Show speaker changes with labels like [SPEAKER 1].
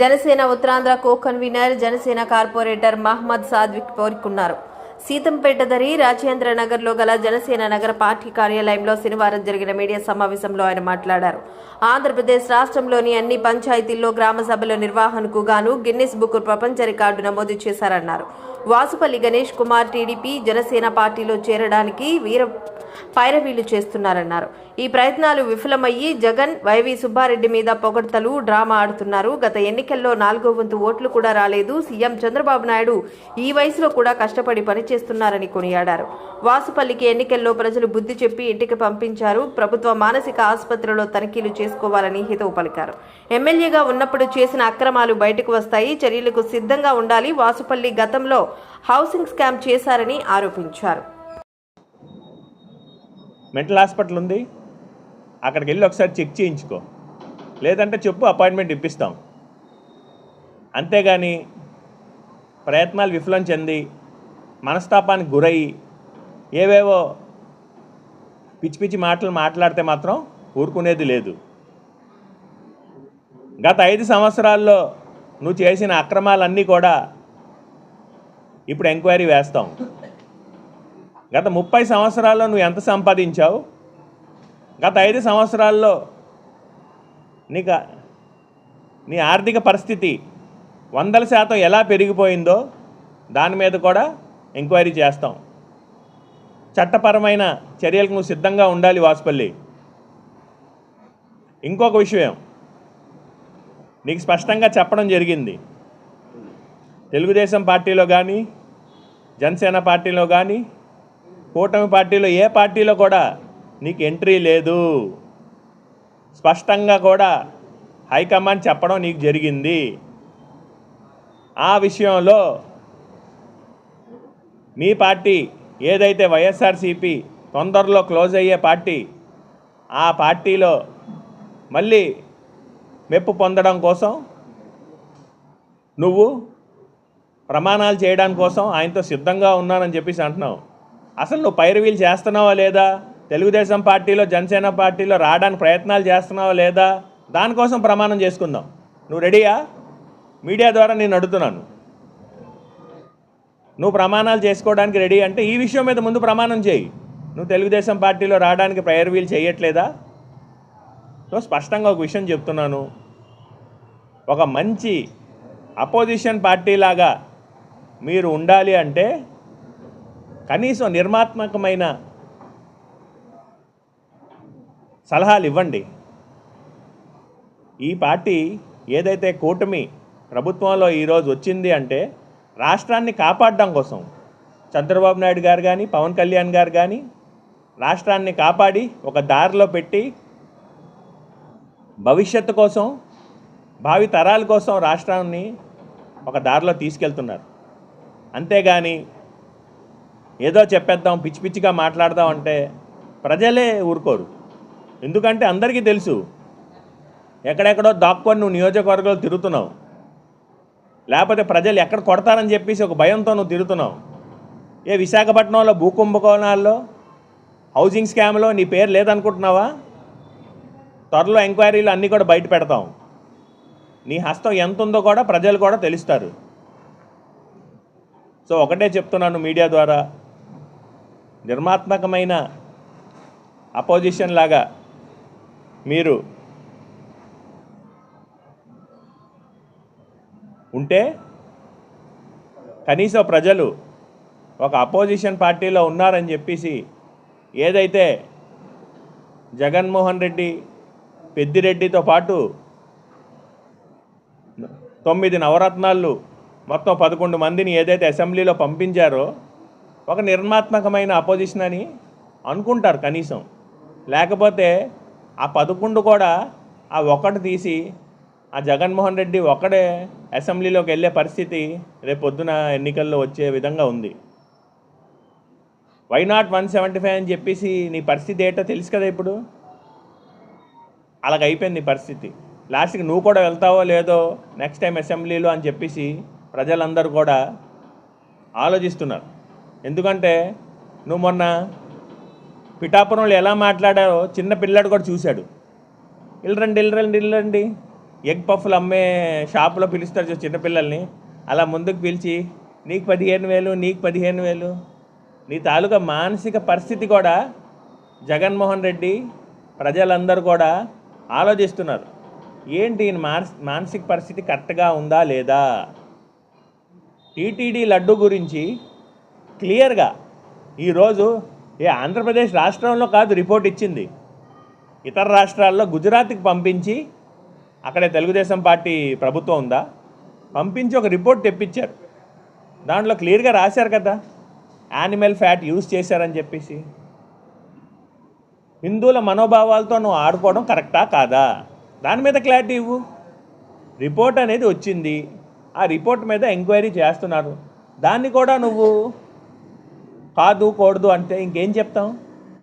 [SPEAKER 1] Janasena Uttarandhra co convenor Janasena corporator Mohammed Sadvik కోరుకున్నారు. సీతంపేట దరి రాజేంద్ర నగర్లో గల జనసేన నగర పార్టీ కార్యాలయంలో శనివారం జరిగిన మీడియా సమావేశంలో ఆయన మాట్లాడారు. ఆంధ్రప్రదేశ్ రాష్ట్రంలోని అన్ని పంచాయతీల్లో గ్రామ సభల నిర్వహణకు గాను గిన్నిస్ బుక్ ప్రపంచ రికార్డు నమోదు చేశారన్నారు. వాసుపల్లి గణేష్ కుమార్ టీడీపీ జనసేన పార్టీలో చేరడానికి వీర పైరవీలు చేస్తున్నారన్నారు. ఈ ప్రయత్నాలు విఫలమయ్యి జగన్ వైవి సుబ్బారెడ్డి మీద పొగడ్తలు డ్రామా ఆడుతున్నారు. గత ఎన్నికల్లో నాలుగో వంతు ఓట్లు కూడా రాలేదు. సీఎం చంద్రబాబు నాయుడు ఈ వయసులో కూడా కష్టపడి పనిచేస్తున్నారని కొనియాడారు. వాసుపల్లికి ఎన్నికల్లో ప్రజలు బుద్ధి చెప్పి ఇంటికి పంపించారు. ప్రభుత్వ మానసిక ఆసుపత్రిలో తనిఖీలు చేసుకోవాలని హితవు పలికారు. ఎమ్మెల్యేగా ఉన్నప్పుడు చేసిన అక్రమాలు బయటకు వస్తాయి. చర్యలకు సిద్ధంగా ఉండాలి. వాసుపల్లి గతంలో హౌసింగ్ స్కామ్ చేశారని ఆరోపించారు.
[SPEAKER 2] మెంటల్ హాస్పిటల్ ఉంది. అక్కడికి వెళ్ళి ఒకసారి చెక్ చేయించుకో. లేదంటే చెప్పు అపాయింట్మెంట్ ఇప్పిస్తాం. అంతేగాని ప్రయత్నాలు విఫలం చెంది మనస్తాపానికి గురయ్యి ఏవేవో పిచ్చి పిచ్చి మాటలు మాట్లాడితే మాత్రం ఊరుకునేది లేదు. గత ఐదు సంవత్సరాల్లో నువ్వు చేసిన అక్రమాలన్నీ కూడా ఇప్పుడు ఎంక్వైరీ వేస్తాం. గత ముప్పై సంవత్సరాల్లో నువ్వు ఎంత సంపాదించావు? గత ఐదు సంవత్సరాల్లో నీకు నీ ఆర్థిక పరిస్థితి వందల శాతం ఎలా పెరిగిపోయిందో దాని మీద కూడా ఎంక్వైరీ చేస్తాం. చట్టపరమైన చర్యలకు నువ్వు సిద్ధంగా ఉండాలి వాసుపల్లి. ఇంకొక విషయం నీకు స్పష్టంగా చెప్పడం జరిగింది. తెలుగుదేశం పార్టీలో కానీ జనసేన పార్టీలో కానీ కూటమి పార్టీలో ఏ పార్టీలో కూడా నీకు ఎంట్రీ లేదు. స్పష్టంగా కూడా హైకమాండ్ చెప్పడం నీకు జరిగింది. ఆ విషయంలో మీ పార్టీ ఏదైతే వైఎస్ఆర్సీపీ తొందరలో క్లోజ్ అయ్యే పార్టీ ఆ పార్టీలో మళ్ళీ మెప్పు పొందడం కోసం నువ్వు ప్రమాణాలు చేయడానికి కోసం ఆయనతో సిద్ధంగా ఉన్నానని చెప్పేసి అంటున్నావు. అసలు నువ్వు పైరవీలు చేస్తున్నావా లేదా? తెలుగుదేశం పార్టీలో జనసేన పార్టీలో రావడానికి ప్రయత్నాలు చేస్తున్నావా లేదా? దానికోసం ప్రమాణం చేసుకుందాం. నువ్వు రెడీయా? మీడియా ద్వారా నేను అడుగుతున్నాను. నువ్వు ప్రమాణాలు చేసుకోవడానికి రెడీ అంటే ఈ విషయం మీద ముందు ప్రమాణం చేయి. నువ్వు తెలుగుదేశం పార్టీలో రావడానికి ప్రైర్వీలు చేయట్లేదా? సో స్పష్టంగా ఒక విషయం చెప్తున్నాను. ఒక మంచి అపోజిషన్ పార్టీలాగా మీరు ఉండాలి అంటే కనీసం నిర్మాత్మకమైన సలహాలు ఇవ్వండి. ఈ పార్టీ ఏదైతే కూటమి ప్రభుత్వంలో ఈరోజు వచ్చింది అంటే రాష్ట్రాన్ని కాపాడడం కోసం చంద్రబాబు నాయుడు గారు కానీ పవన్ కళ్యాణ్ గారు కానీ రాష్ట్రాన్ని కాపాడి ఒక దారిలో పెట్టి భవిష్యత్తు కోసం భావి తరాల కోసం రాష్ట్రాన్ని ఒక దారిలో తీసుకెళ్తున్నారు. అంతేగాని ఏదో చెప్పేద్దాం పిచ్చి పిచ్చిగా మాట్లాడదాం అంటే ప్రజలే ఊరుకోరు. ఎందుకంటే అందరికీ తెలుసు ఎక్కడెక్కడో దాక్కొని నువ్వు నియోజకవర్గాలు తిరుగుతున్నావు. లేకపోతే ప్రజలు ఎక్కడ కొడతారని చెప్పేసి ఒక భయంతో నువ్వు తిరుగుతున్నావు. ఏ విశాఖపట్నంలో భూకుంభకోణాల్లో హౌసింగ్ స్కామ్లో నీ పేరు లేదనుకుంటున్నావా? త్వరలో ఎంక్వైరీలు అన్నీ కూడా బయట పెడతాం. నీ హస్తం ఎంత ఉందో కూడా ప్రజలు కూడా తెలుస్తారు. సో ఒకటే చెప్తున్నాను మీడియా ద్వారా నిర్మాత్మకమైన అపోజిషన్ లాగా మీరు ఉంటే కనీసం ప్రజలు ఒక అపోజిషన్ పార్టీలో ఉన్నారని చెప్పేసి ఏదైతే జగన్మోహన్ రెడ్డి పెద్దిరెడ్డితో పాటు తొమ్మిది నవరత్నాలు మొత్తం పదకొండు మందిని ఏదైతే అసెంబ్లీలో పంపించారో ఒక నిర్మాత్మకమైన అపోజిషన్ అని అనుకుంటారు కనీసం. లేకపోతే ఆ పదకొండు కూడా ఆ ఒక్కటి తీసి ఆ జగన్మోహన్ రెడ్డి ఒక్కడే అసెంబ్లీలోకి వెళ్ళే పరిస్థితి రేపు పొద్దున ఎన్నికల్లో వచ్చే విధంగా ఉంది. Why not one seventy five అని చెప్పేసి నీ పరిస్థితి ఏంటో తెలుసు కదా ఇప్పుడు? అలాగ అయిపోయింది నీ పరిస్థితి. లాస్ట్కి నువ్వు కూడా వెళ్తావో లేదో నెక్స్ట్ టైం అసెంబ్లీలో అని చెప్పేసి ప్రజలందరూ కూడా ఆలోచిస్తున్నారు. ఎందుకంటే నువ్వు మొన్న పిఠాపురంలో ఎలా మాట్లాడారో చిన్న పిల్లాడు కూడా చూశాడు. ఇల్లరండి ఇల్లరండి ఇల్లరండి ఎగ్ పఫ్లు అమ్మే షాపులో పిలుస్తారు చిన్నపిల్లల్ని అలా ముందుకు పిలిచి నీకు పదిహేను వేలు నీకు పదిహేను వేలు. నీ తాలూకా మానసిక పరిస్థితి కూడా జగన్మోహన్ రెడ్డి ప్రజలందరూ కూడా ఆలోచిస్తున్నారు. ఏంటి మానసిక పరిస్థితి కరెక్ట్గా ఉందా లేదా? టీటీడీ లడ్డు గురించి క్లియర్గా ఈరోజు ఏ ఆంధ్రప్రదేశ్ రాష్ట్రంలో కాదు రిపోర్ట్ ఇచ్చింది. ఇతర రాష్ట్రాల్లో గుజరాత్కి పంపించి అక్కడే తెలుగుదేశం పార్టీ ప్రభుత్వం ఉందా? పంపించి ఒక రిపోర్ట్ తెప్పించారు. దాంట్లో క్లియర్గా రాశారు కదా యానిమల్ ఫ్యాట్ యూజ్ చేశారని చెప్పేసి. హిందువుల మనోభావాలతో నువ్వు ఆడుకోవడం కరెక్టా కాదా? దాని మీద క్లారిటీ ఇవ్వు. రిపోర్ట్ అనేది వచ్చింది. ఆ రిపోర్ట్ మీద ఎంక్వైరీ చేస్తున్నారు. దాన్ని కూడా నువ్వు కాదు కూడదు అంటే ఇంకేం చెప్తాం?